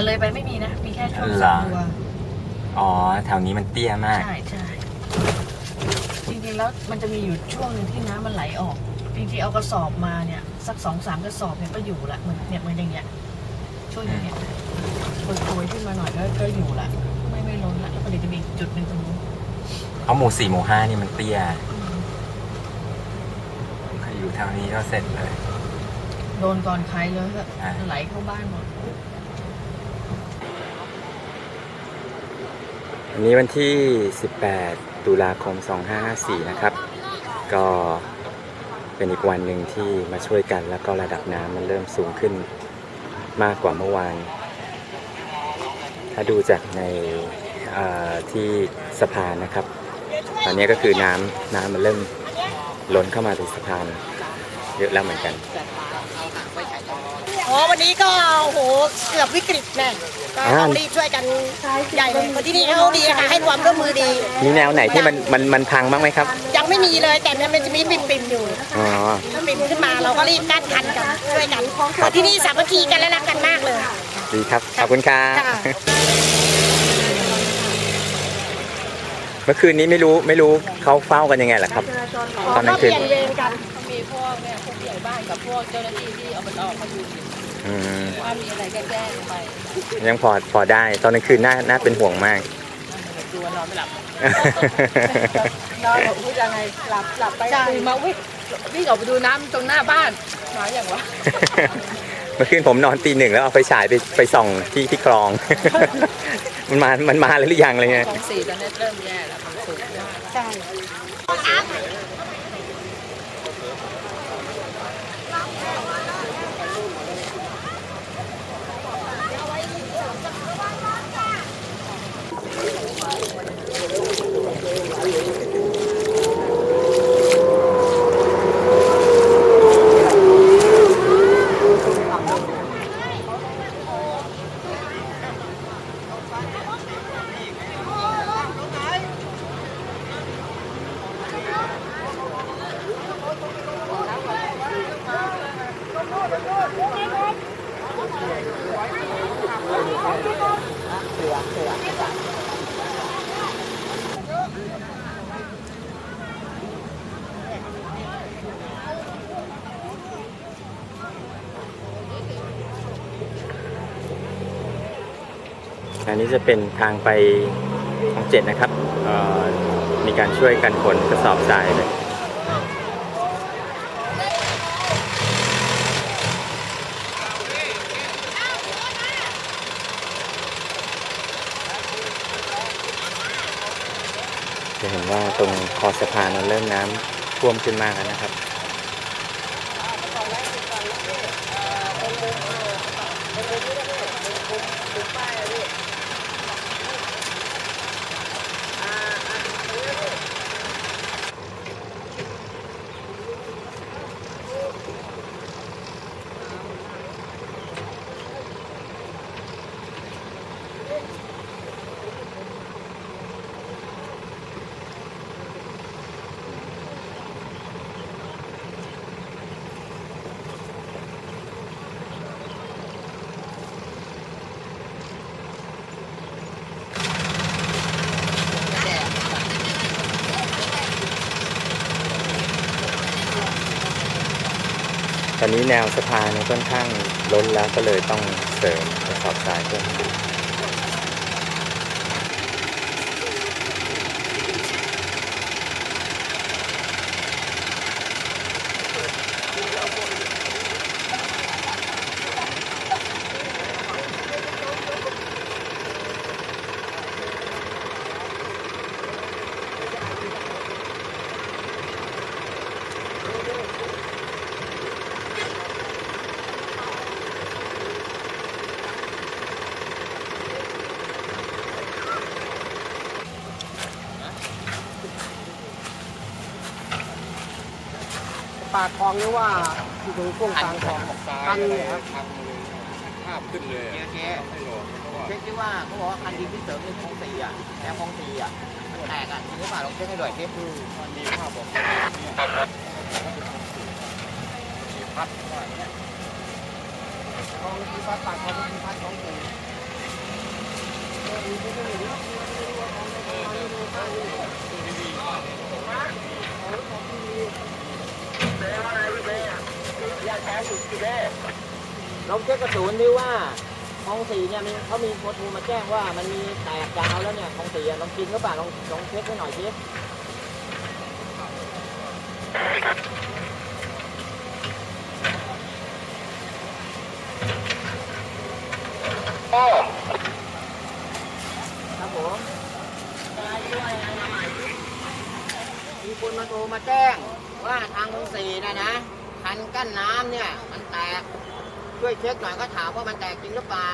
แต่เลยไปไม่มีนะ มีแค่ช่วงเหรสอองตัวอ๋อ แถวนี้มันเตี้ยมาก ใช่ใช่จริงๆแล้วมันจะมีอยู่ช่วงหนึ่งที่น้ำมันไหลออก จริงๆเอากระสอบมาเนี่ย สักสองสามกระสอบเนี่ยก็อยู่ละเหมือนเนี่ยเหมือนอย่างเงี้ยช่วงอย่างเงี้ยโกยๆขึ้นมาหน่อยก็ก็อยู่ละไม่ไม่ล้นละแล้วก็เดี๋ยวจะมีอีกจุดหนึ่งตรงนู้นเพราะหมู่สี่หมู่ห้านี่มันเตี้ยใครอยู่แถวนี้ก็เสร็จเลย โดนก่อนใครเลยก็อ่าไหลเข้าบ้านหมด วันนี้วันที่ 18 ตุลาคม 2554 นะครับ ก็เป็นอีกวันหนึ่งที่มาช่วยกันแล้วก็ระดับน้ำมันเริ่มสูงขึ้นมากกว่าเมื่อวาน ถ้าดูจากในที่สะพานนะครับ ตอนนี้ก็คือน้ำน้ำมันเริ่มล้นเข้ามาในสะพานเยอะแล้วเหมือนกัน อ๋อวันนี้ก็โอ้โหเกือบวิกฤตแน่ก็อ่าต้องรีบช่วยกันใหญ่เลยคนที่นี่เขาดีค่ะให้ความร่วมมือดี มีแนวไหนที่มันมันมันพังบ้างไหมครับ ยังไม่มีเลยแต่มันจะมีปิ่มปิ่มๆอยู่อ๋อถ้าปิ่มขึ้นมาเราก็รีบกั้นทันกันช่วยกันคนที่นี่สามัคคีกันและรักกันมากเลยดีครับขอบคุณครับค่ะเมื่อคืนนี้ไม่รู้ไม่รู้เขาเฝ้ากันยังไงล่ะครับ ตอนนั้นก็คืเปนลี่ยนเวรกันมีพวกเนี่ยพวกผู้ใหญ่บ้านกับพวกเจ้าหน้าที่ที่อบตเขาอยู่ อืมว่ามีอะไรก็แจ้งไปยังพอพอได้ตอนกลางคืนน่าน่าเป็นห่วงมาก ดูว่านอนไม่หลับนอนแบบพูดยังไงหลับหลับไปใช่ตื่นมาวิ่งวิ่งออกไปดูน้ำตรงหน้าบ้านหมาอย่างวะเมื่อคืนผมนอนตีหนึ่งแล้วเอาไฟฉายไปไปส่องที่ที่คลอง มันมา มันมาแล้วหรือยังอะไรเงี้ย ของสี่ตอนนี้เริ่มแย่แล้วของสูงมากใช่ อันนี้จะเป็นทางไปทางเจ็ดนะครับมีการช่วยกันขนกระสอบทรายเลยจะเห็นว่าตรง คอสะพานเริ่มน้ำท่วมขึ้นมากแล้วนะครับ ตอนนี้แนวสะพานค่อนข้างล้นแล้วก็เลยต้องเสริมกระสอบทรายเพิ่มขึ้นากคลองหรือว่าอยู่ตรงช่วงกลางคลองกันเลยครับเช็คเช็คที่ว่าเขาบอกว่าคันดินที่เสริมในคลองสี่อะแนวคลองสี่อะมันแตกอะจริงหรือเปล่าลองเช็คให้หน่อยเช็คดูมันมีภาพบอกคลองที่พัดปากคลองที่พัดคลองสี่ ลองเช็คกระสุนดิว่าคลองสีเนี่ยมีเขามีโทรมาแจ้งว่ามันมีแตกกาวแล้วเนี่ยคลองสีลองจริงหรือเปล่าลองลองเช็คให้หน่อยสิครับผมมีคนมาโทรมาแจ้งว่าทางคลองสีนะนะ คันกั้นน้ำเนี่ย มันแตก ช่วยเช็คหน่อยก็ถามว่ามันแตกจริงหรือเปล่า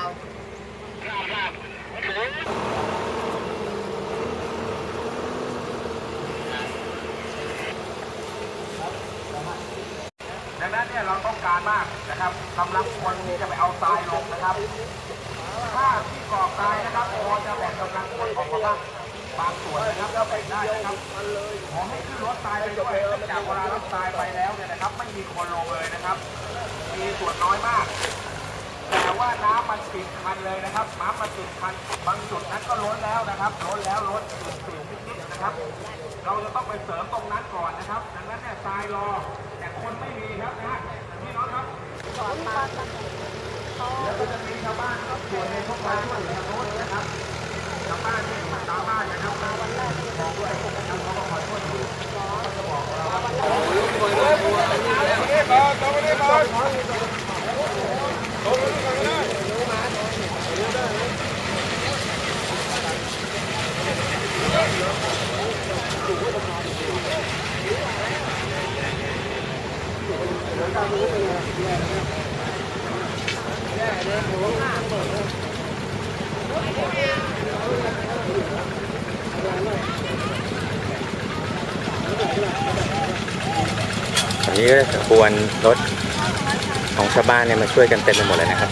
ดังนั้นเนี่ยเราต้องการมากนะครับกำลังคนจะไปเอาทรายลงนะครับ ถ้าที่กรอกทรายนะครับพอจะแบ่งกำลังคนออกมาบ้าง บางส่วนนะครับก็แบ่งได้นะครับขอให้ขึ้นรถทรายไปด้วยเนื่องจากเวลารับทรายไปแล้วเนี่ยนะครับ ไม่มีคนลงเลยนะครับ มีส่วนน้อยมาก แต่ว่าน้ำมันติดคันเลยนะครับน้ำมันติดคันบางจุดนั้นก็ล้นแล้วนะครับล้นแล้วล้นจุดสูงนิดๆนะครับ เราจะต้องไปเสริมตรงนั้นก่อนนะครับ ดังนั้นเนี่ยทรายรอแต่คนไม่มีครับนะฮะพี่น้องครับแล้วก็จะมีชาวบ้านครับส่วนในพวกเราช่วยเหลือโน้นนะครับชาวบ้านที่สามารถนะครับมาวันแรกบอกด้วยนะครับ เข ขอโทษอยู่เขาจะบอกเราว่าตอนนี้ก็ขบวนรถของชาวบ้านเนี่ยมาช่วยกันเต็มไปหมดเลยนะครับ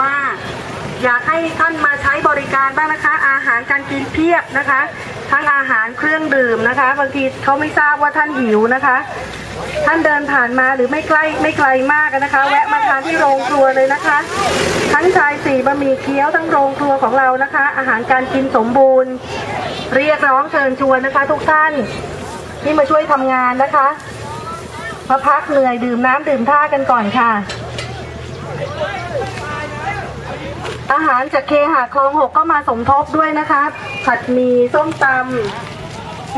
ว่าอยากให้ท่านมาใช้บริการบ้างนะคะ อาหารการกินเพียบนะคะ ทั้งอาหารเครื่องดื่มนะคะ บางทีเขาไม่ทราบว่าท่านหิวนะคะ ท่านเดินผ่านมาหรือไม่ใกล้ไม่ไกลมากนะคะ แวะมาทานที่โรงครัวเลยนะคะ ทั้งชายสี่บะหมี่เกี๊ยวทั้งโรงครัวของเรานะคะ อาหารการกินสมบูรณ์ เรียกร้องเชิญชวนนะคะ ทุกท่านที่มาช่วยทำงานนะคะมาพักเหนื่อยดื่มน้ำดื่มท่ากันก่อนค่ะ อาหารจากเคหะคลองหกก็มาสมทบด้วยนะคะ ผัดหมี่ส้มตำ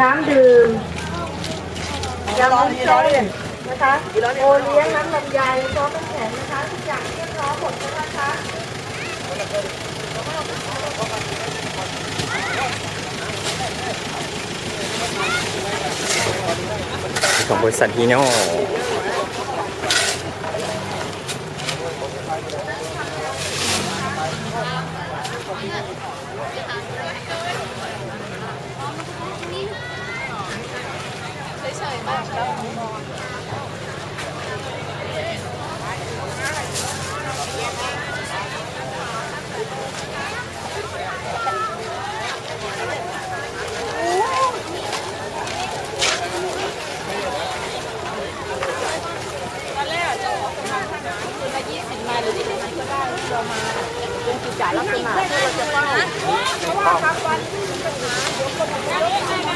น้ำดื่มยำวุ้นเส้นนะคะโอเลี้ยงน้ำลำไยซอสน้ำแข็งนะคะทุกอย่างเรียบร้อยหมดแล้วนะคะของบริษัทฮีโน่ sợi 3 đồng. Hãy subscribe cho kênh Ghiền Mì Gõ Để không bỏ lỡ những video hấp dẫn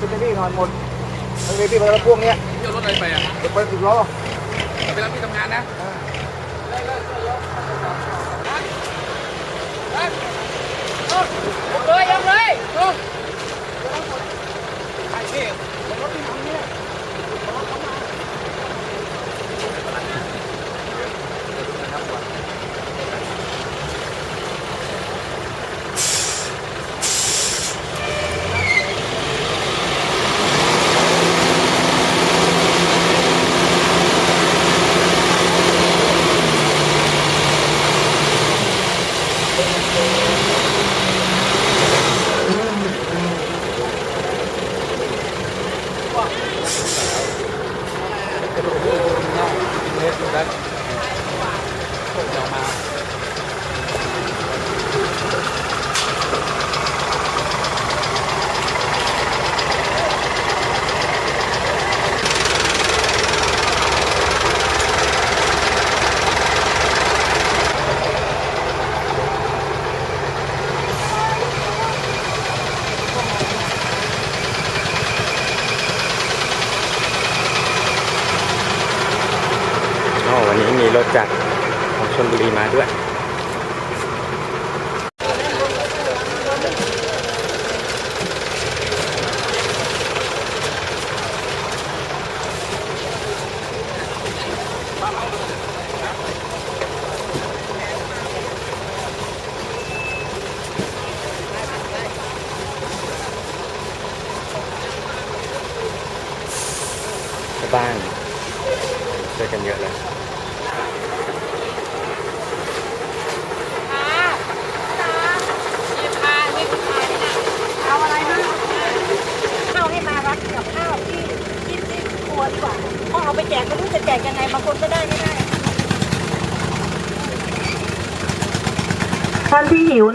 ปยัดเป็นพี่นอนหมดมันเลยพี่ไปแล้วพวกเนี้ยเที่ยวรถอะไรไปอะจะไปสิบล้อไปรับที่ทำงานนะอ๋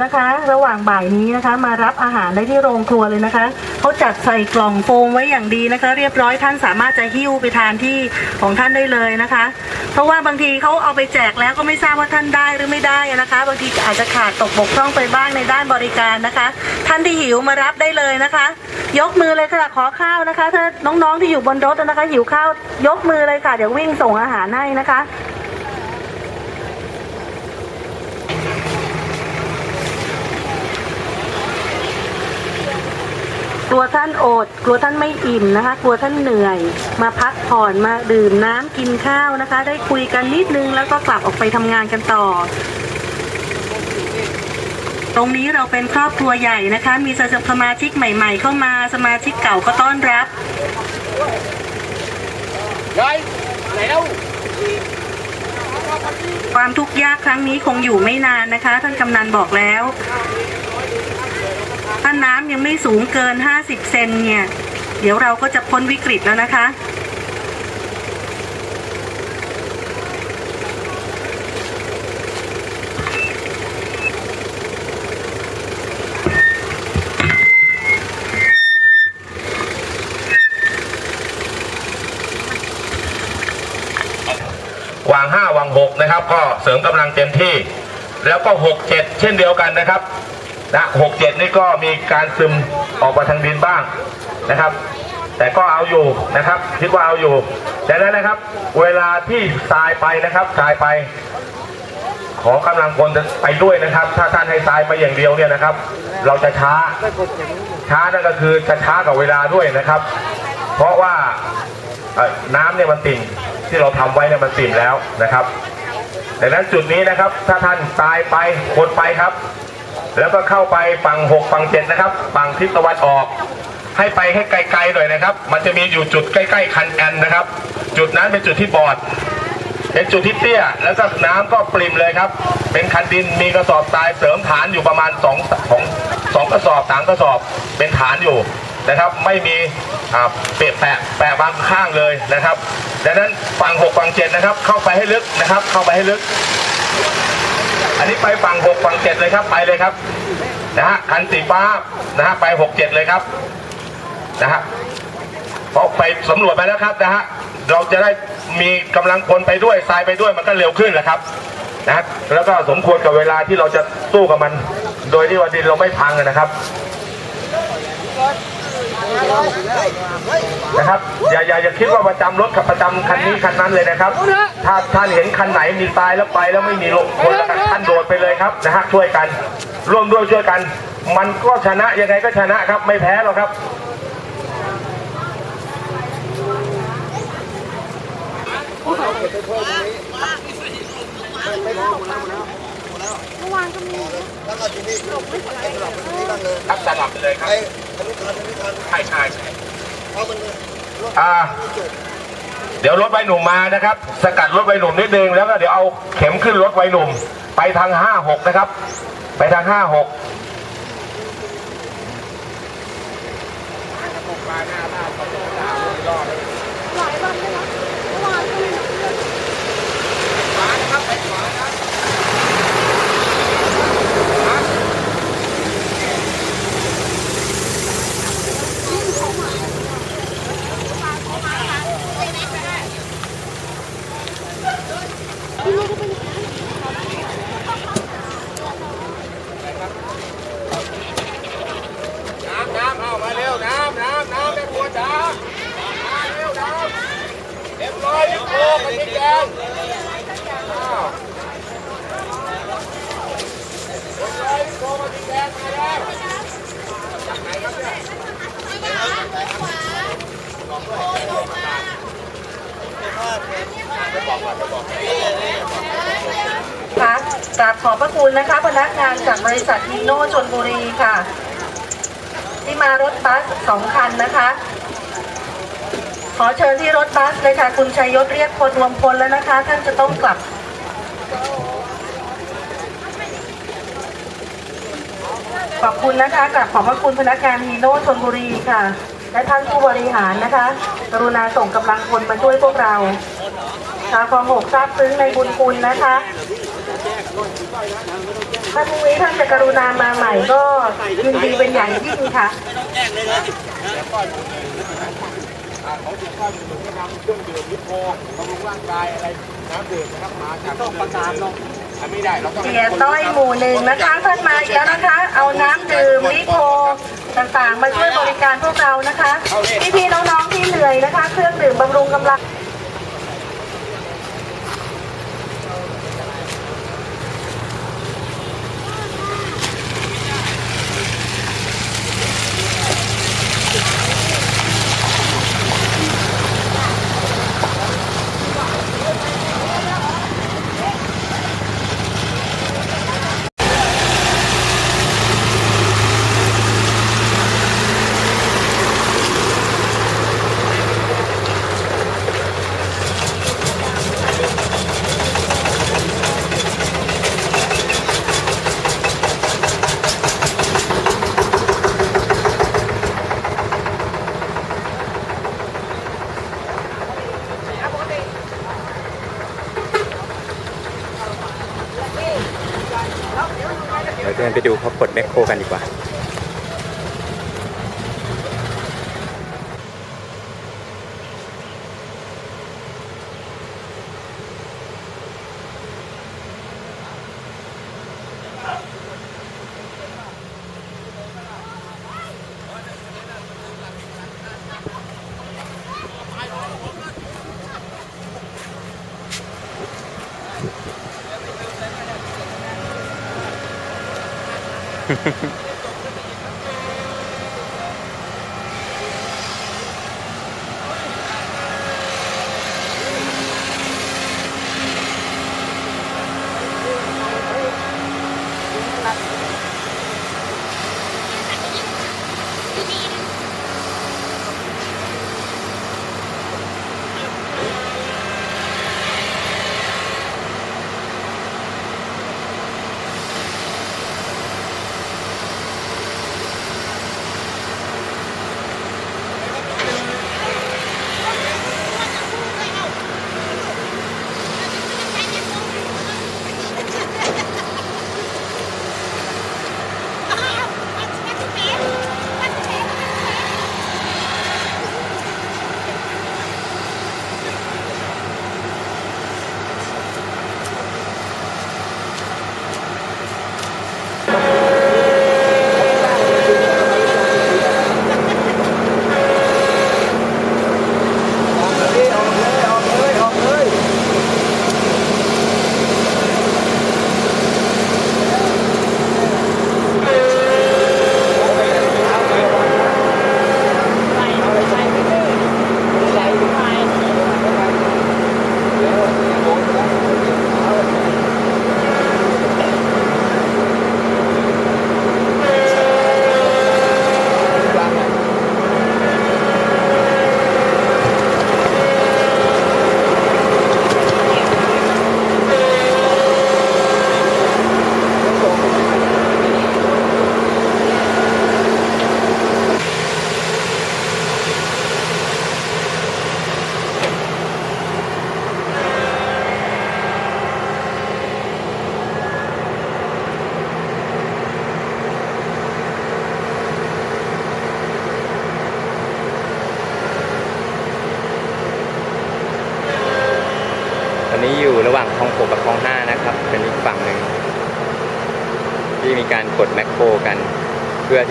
นะคะ ระหว่างบ่ายนี้นะคะ มารับอาหารได้ที่โรงครัวเลยนะคะเขาจัดใส่กล่องโฟมไว้อย่างดีนะคะ เรียบร้อยท่านสามารถจะหิ้วไปทานที่ของท่านได้เลยนะคะ เพราะว่าบางทีเขาเอาไปแจกแล้วก็ไม่ทราบว่าท่านได้หรือไม่ได้นะคะ บางทีอาจจะขาดตกบกพร่องไปบ้างในด้านบริการนะคะ ท่านที่หิวมารับได้เลยนะคะ ยกมือเลยค่ะขอข้าวนะคะ ถ้าน้องๆที่อยู่บนรถนะคะ หิวข้าวยกมือเลยค่ะ เดี๋ยววิ่งส่งอาหารให้นะคะ กลัวท่านอด กลัวท่านไม่อิ่มนะคะ กลัวท่านเหนื่อย มาพักผ่อนมาดื่มน้ำกินข้าวนะคะ ได้คุยกันนิดนึงแล้วก็กลับออกไปทำงานกันต่อ ตรงนี้เราเป็นครอบครัวใหญ่นะคะ มีสมาชิกใหม่ ๆ เข้ามาสมาชิกเก่าก็ต้อนรับความทุกข์ยากครั้งนี้คงอยู่ไม่นานนะคะ ท่านกำนันบอกแล้วถ้าน้ำยังไม่สูงเกิน 50 เซนเนี่ย เดี๋ยวเราก็จะพ้นวิกฤตแล้วนะคะ วางห้าวางหกนะครับ ก็เสริมกำลังเต็มที่ แล้วก็หกเจ็ดเช่นเดียวกันนะครับ นะหกเจ็ดนี่ก็มีการซึมออกมาทางดินบ้างนะครับ แต่ก็เอาอยู่นะครับ คิดว่าเอาอยู่ดังนั้นนะครับ เวลาที่ทรายไปนะครับทรายไป ขอกำลังคนไปด้วยนะครับ ถ้าท่านให้ทรายไปอย่างเดียวเนี่ยนะครับ เราจะช้า ช้านั่นก็คือจะช้ากับเวลาด้วยนะครับ เพราะว่าน้ำเนี่ยมันติ่มที่เราทำไว้เนี่ยมันติ่มแล้วนะครับดังนั้นจุดนี้นะครับ ถ้าท่านตายไปคนไปครับ แล้วก็เข้าไปฝั่งหกฝั่งเจ็ดนะครับฝั่งทิศตะวันออก ให้ไปให้ไกลๆหน่อยนะครับ มันจะมีอยู่จุดใกล้ๆคันแอนนะครับ จุดนั้นเป็นจุดที่บอดเป็นจุดที่เตี้ย แล้วก็น้ำก็ปริมเลยครับ เป็นคันดินมีกระสอบทรายเสริมฐานอยู่ประมาณสองสองสองกระสอบสามกระสอบเป็นฐานอยู่นะครับ ไม่มีเปะแปะแปะบางข้างเลยนะครับดังนั้นฝั่งหกฝั่งเจ็ดนะครับ เข้าไปให้ลึกนะครับ เข้าไปให้ลึก อันนี้ไปฝั่งหกฝั่งเจ็ดเลยครับไปเลยครับนะฮะคันสีฟ้านะฮะไปหกเจ็ดเลยครับนะฮะเพราะไปสำรวจไปแล้วครับนะฮะเราจะได้มีกำลังพลไปด้วยทรายไปด้วยมันก็เร็วขึ้นแหละครับนะฮะแล้วก็สมควรกับเวลาที่เราจะสู้กับมัน โดยที่ว่าดินเราไม่พังนะครับ นะครับอย่าอย่าอย่าคิดว่าประจำรถกับประจำคันนี้คันนั้นเลยนะครับ ถ้าท่านเห็นคันไหนมีตายแล้วไปแล้วไม่มีลงคนล้วกันท่านโดดไปเลยครับนะฮะช่วยกัน ร่วมด้วยช่วยกัน มันก็ชนะยังไงก็ชนะครับ ไม่แพ้หรอกครับไม่ไม่ ครับสลับไปเลยครับใช่ใช่ใช่อ่าเดี๋ยวรถไวหนุ่มมานะครับ สกัดรถไวหนุ่มนิดนึงแล้วก็เดี๋ยวเอาเข็มขึ้นรถไวหนุ่ม ไปทางห้าหกนะครับ ไปทางห้าหก ค่ะกราบขอบพระคุณนะคะ พนักงานจากบริษัทฮีโน่ชนบุรีค่ะ ที่มารถบัสสองคันนะคะ ขอเชิญที่รถบัสเลยค่ะ คุณชัยยศเรียกคนรวมพลแล้วนะคะ ท่านจะต้องกลับขอบคุณนะคะกับขอบพระคุณพนักงานฮีโน่ชนบุรีค่ะ และท่านผู้บริหารนะคะ กรุณาส่งกำลังพลมาช่วยพวกเรา ชาวคลองหกทราบซึ้งในบุญคุณนะคะถ้าพรุ่งนี้ท่านจะกรุณามาใหม่ก็ยินดีเป็นอย่างยิ่งค่ะเขาจะเข้าถึงนำเครื่องดื่มนิโคบำรุงร่างกายอะไรน้ำดื่มนะครับมาจากต้องประกาศลงไม่ได้เราต้องเสียต้อยหมู่หนึ่งนะคะท่านมาอีกแล้วนะคะ เอาน้ำดื่มลิโคต่างๆ มาช่วยบริการพวกเรานะคะ พี่ๆน้องๆที่เหนื่อยนะคะ เครื่องดื่มบำรุงกำลัง เดินไปดูเขาปลดแมคโครกันดีกว่า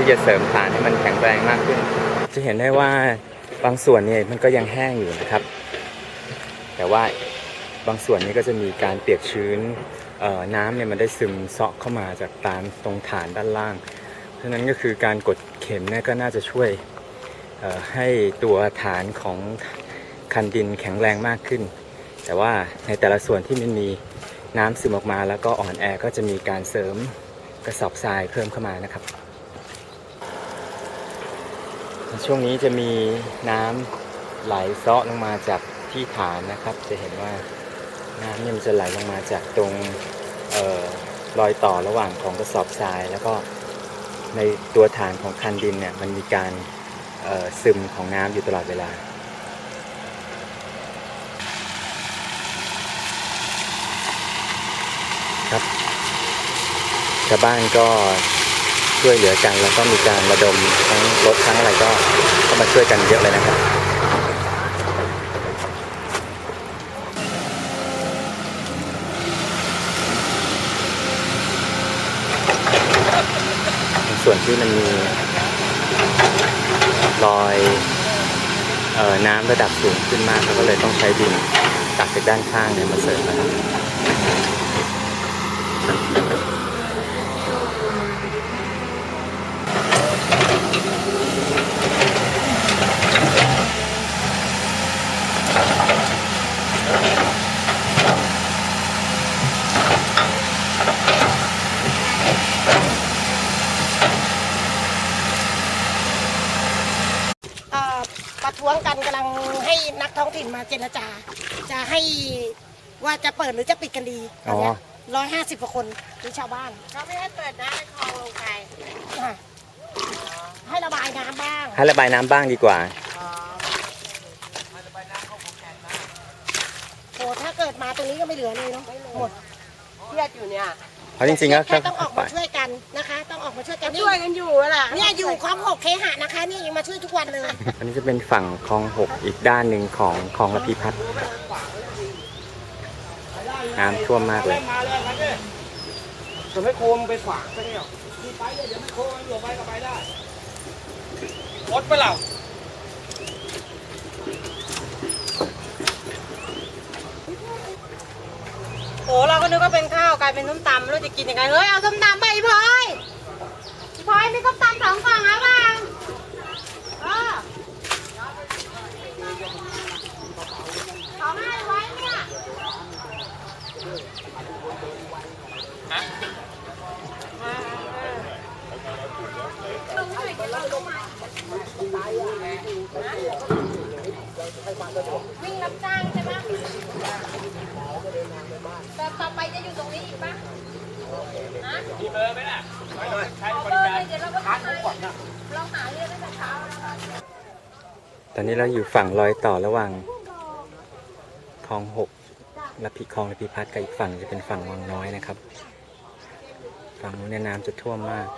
ที่จะเสริมฐานให้มันแข็งแรงมากขึ้น จะเห็นได้ว่าบางส่วนเนี่ยมันก็ยังแห้งอยู่นะครับ แต่ว่าบางส่วนนี้ก็จะมีการเปียกชื้นน้ำเนี่ยมันได้ซึมเซาะเข้ามาจากตามตรงฐานด้านล่างเพราะฉะนั้นก็คือการกดเข็มเนี่ยก็น่าจะช่วยให้ตัวฐานของคันดินแข็งแรงมากขึ้น แต่ว่าในแต่ละส่วนที่มันมีน้ำซึมออกมาแล้วก็อ่อนแอก็จะมีการเสริมกระสอบทรายเพิ่มเข้ามานะครับ ช่วงนี้จะมีน้ำไหลเซาะลงมาจากที่ฐานนะครับ จะเห็นว่าน้ำเนี่ยมันจะไหลลงมาจากตรงออรอยต่อระหว่างของกระสอบทราย แล้วก็ในตัวฐานของคันดินเนี่ยมันมีการซึมของน้ำอยู่ตลอดเวลาครับชาวบ้านก็ ช่วยเหลือกัน แล้วก็มีการระดมทั้งรถทั้งอะไรก็เข้ามาช่วยกันเยอะเลยนะครับส่วนที่มันมีรอยออน้ำระดับสูงขึ้นมากเขาก็เลยต้องใช้ดินตักจากด้านข้างเนี่ยมาเสริมนะครับ เอ่อประท้วงกันกำลังให้ นักท้องถิ่นมาเจรจา จะให้ว่าจะเปิดหรือจะปิดกันดีตอนเนี้ร้อยห้าสิบกว่าคนคือชาวบ้านเขาไม่ให้เปิดนะคลองลงไปค่ะให้ระบายน้ำบ้างให้ระบายน้ำบ้างดีกว่าโอ้ถ้าเกิดมาตรงนี้ก็ไม่เหลือเลยเนาะหมด เครียดอยู่เนี่ย เพราะจริงๆก็แค่ต้องออกมาช่วยกันนะคะ ต้องออกมาช่วยกันช่วยกันอยู่ล่ะเนี่ยอยู่คลองหกเคหะนะคะเนี่ยยังมาช่วยทุกวันเลยอันนี้จะเป็นฝั่งคลองหกอีกด้านหนึ่งของคลองระพีพัฒน์น้ำท่วมมากเลยมาเลยครับเนี่ยจะไม่โคมไปฝากซะเนี่ยมีไปเลยเดี๋ยวไม่โคมอยู่ไปก็ไปได้รถไปเหล่า อ้เราก็นึกว่าเป็นข้าวกลายเป็นส้มตำไม่รู้จะกินยังไงเฮ้ยเอาส้มตำไปอีพลอยอีพลอยมีส้มตำสองฝั่งแล้วบ้างเออเขาไม่ให้ไว้เนี่ย วิ่งรับจ้างใช่ไหมแต่ต่อไปจะอยู่ตรงนี้อีกปะฮะ มีเบอร์ไหมล่ะไปหน่อยใช้ ขอบ เบ ริ อร์ การ เลยเดี๋ยวเราก็ทำให้เราหาเรื่องตั้งแต่เช้าแล้วค่ะ ต อนนี้เราอยู่ฝั่งรอยต่อระหว่างคลองหกและพิคลองระพีพัฒน์กับอีกฝั่งจะเป็นฝั่งวังน้อยนะครับ ฝั่งนู้นเนี่ยน้ำจะท่วมมาก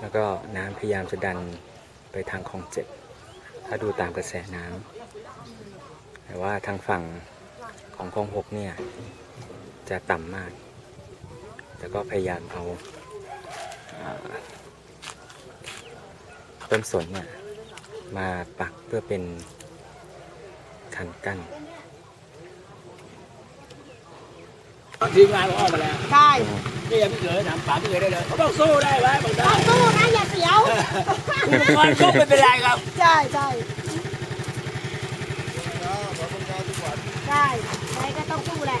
แล้วก็น้ำพยายามจะดันไปทางคลองเจ็ดถ้าดูตามกระแสน้ำแต่ว่าทางฝั่งของคลองหกเนี่ยจะต่ำมากแล้วก็พยายามเอาต้นสนเนี่ย มาปักเพื่อเป็นคันกั้นทีมงานเขาออกมาแล้วใช่นี่ยังพี่เอ๋ถามป๋าพี่เอ๋ได้เลยเขาต้องสู้ได้ไหมบอกได้สู้นะอย่าเสียวอุปกรณ์ก็ไม่เป็นไรครับ ใช่ใช่ใช่ไงก็ต้องสู้แหละ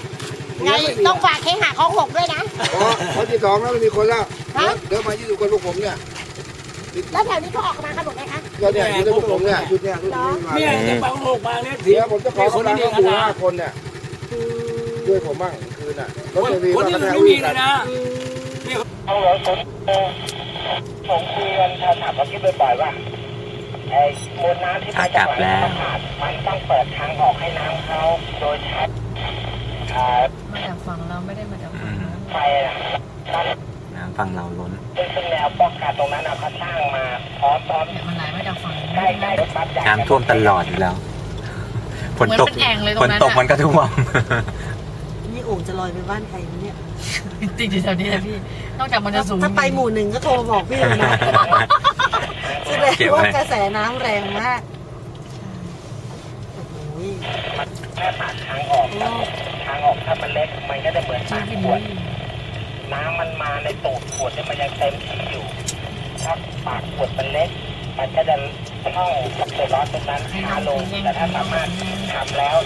ไงต้องฝากเคหะของหกด้วยนะอ๋อคนที่สองแล้วไม่มีคนแล้วฮะเดี๋ยวมายี่สิบคนพวกผมเนี่ย แล้วแถวนี้เขาออกมากันหมดไหมคะ ก็เนี่ยอยู่ในพวกผมเนี่ยชุดเนี่ยชุดเหรอนี้มาเนี่ยจะปังหกมาเนี่ยเดี๋ยวผมจะขอคนกำลังเดียวอกันยู่นะห้าคนเนี่ยช่วยผมบ้างคืนน่ะรถคนเทวีคนมาที่กระแทอื่นกไม่วิ่มีงเลกันยนะเอาเหรอผมเออผมคุยกันถามเมื่อกี้บ่อยๆว่าไอ้มวลน้ำที่มาจากกลับแล้วขาดมันต้องเปิดทางออกให้น้ำเขาโดยใช้อ่ามาจากฝั่งเราไม่ได้มาจากฝั่งนั้นไฟน่ะมันน้ำฝั่งเราล้นซึ่งซึ่งแนวป้องกันตรงนั้นน่ะเขาสร้างมาพร้อมตอนเนี่ยมันไหลมาจากฝั่งใกล้ นั้นใกล้รถบัสใหญ่น้ำท่วมตลอดอยู่แล้วฝนตกเหมือนเป็นแอ่งเลยตรฝงนนั้นตกอะมันก็ท่วม นี่โอ่งจะลอยไปบ้านใครไหมเนี่ยติดอยู่แถวนี้นะพี่ นอกจากมันจะสูงถ้าไปหมู่หนึ่งก็โทรมาบอกพี่เลยนะแสดงเก็บไว้ว่ากระแสน้ำแรงมากโอ้โหแค่ปากทางออกครับทางออกถ้ามันเล็กมันก็จะเหมือนจริปางกพี่ขวนี่ดน้ำมันมาในตูดขวดเนี่ยมันยังเต็มที่อยู่ ถ้าปากขวดมันเล็ก มันก็จะ เข้ากับตัวร้อนตรงนั้นช้าลงแต่ถ้าสามารถทำแล้ว